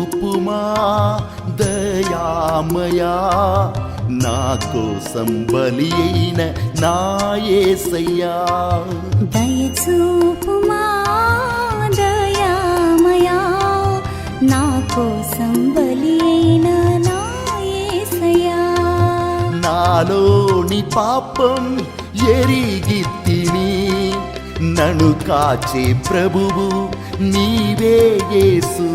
దయచూపుమా దయామయా నా కోసం బలి అయిన నా యేసయ్యా దయచూపుమా దయామయా నా కోసం బలి అయిన నా యేసయ్యా నాలోని పాపం ఎరిగి తిని నన్ను కాచే ప్రభువు నీవే యేసు.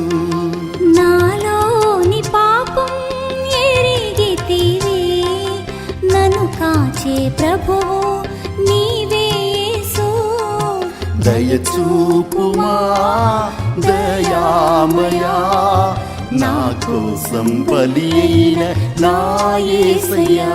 దయచూపుమా దయామయా నా కోసం బలి అయిన నా యేసయ్యా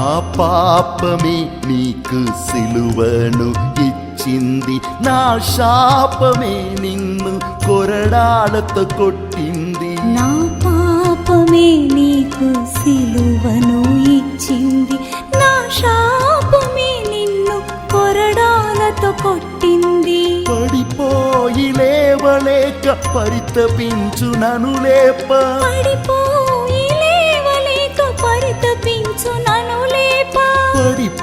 నా పాపమే నీకు సిలువను ఇచ్చింది. నా శాపమే నిన్ను కొరడాలతో కొట్టింది. నా పాపమే నీకు సిలువను ఇచ్చింది. నా శాపమే నిన్ను కొరడాలతో కొట్టింది. పడిపోయి లేవలేక పరితపించు నను లేప. పడిపోయి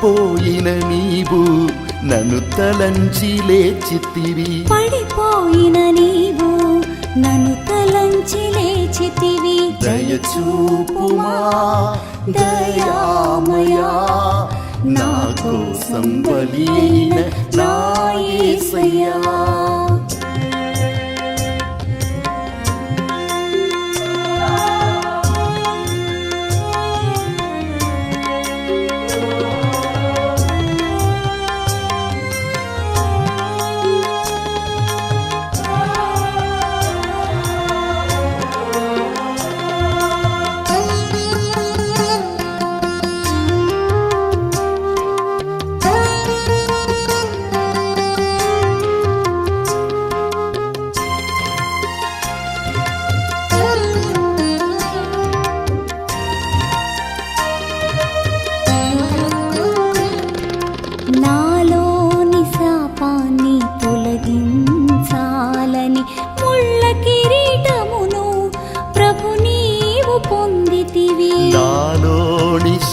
పడిపోయిన నీవు నన్ను తలంచి లేచితివి. పడిపోయిన నీవు నన్ను తలంచి లేచితివి. దయచూపుమా దయామయా నా కోసం బలి అయిన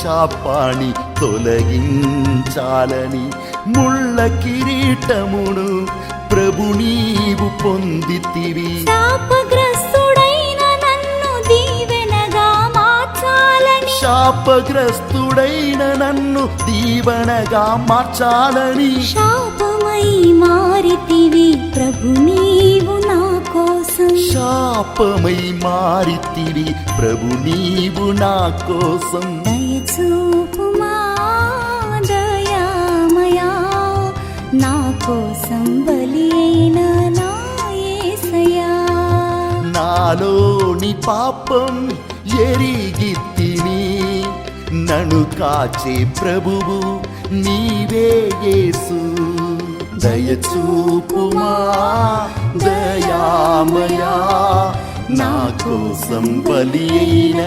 శాపాన్ని తొలగించాలని ముళ్ళ కిరీటమును ప్రభు నీవు పొందితివి. శాపగ్రస్తుడైన నన్ను దీవెనగా మార్చాలని. శాపగ్రస్తుడైన నన్ను దీవనగా మార్చాలని. శాపమై మారితివి ప్రభు నీవు నా కోసం. శాపమై మారితివి ప్రభు నీవు నా కోసం. చూపుమా దయామయా నా కోసం బలి అయిన నా నాలోని పాపం ఎరిగిత్తిని నను కాచే ప్రభువు నీవే యేసు. దయచూపుమా దయామయా. నా కోసం బలి అయిన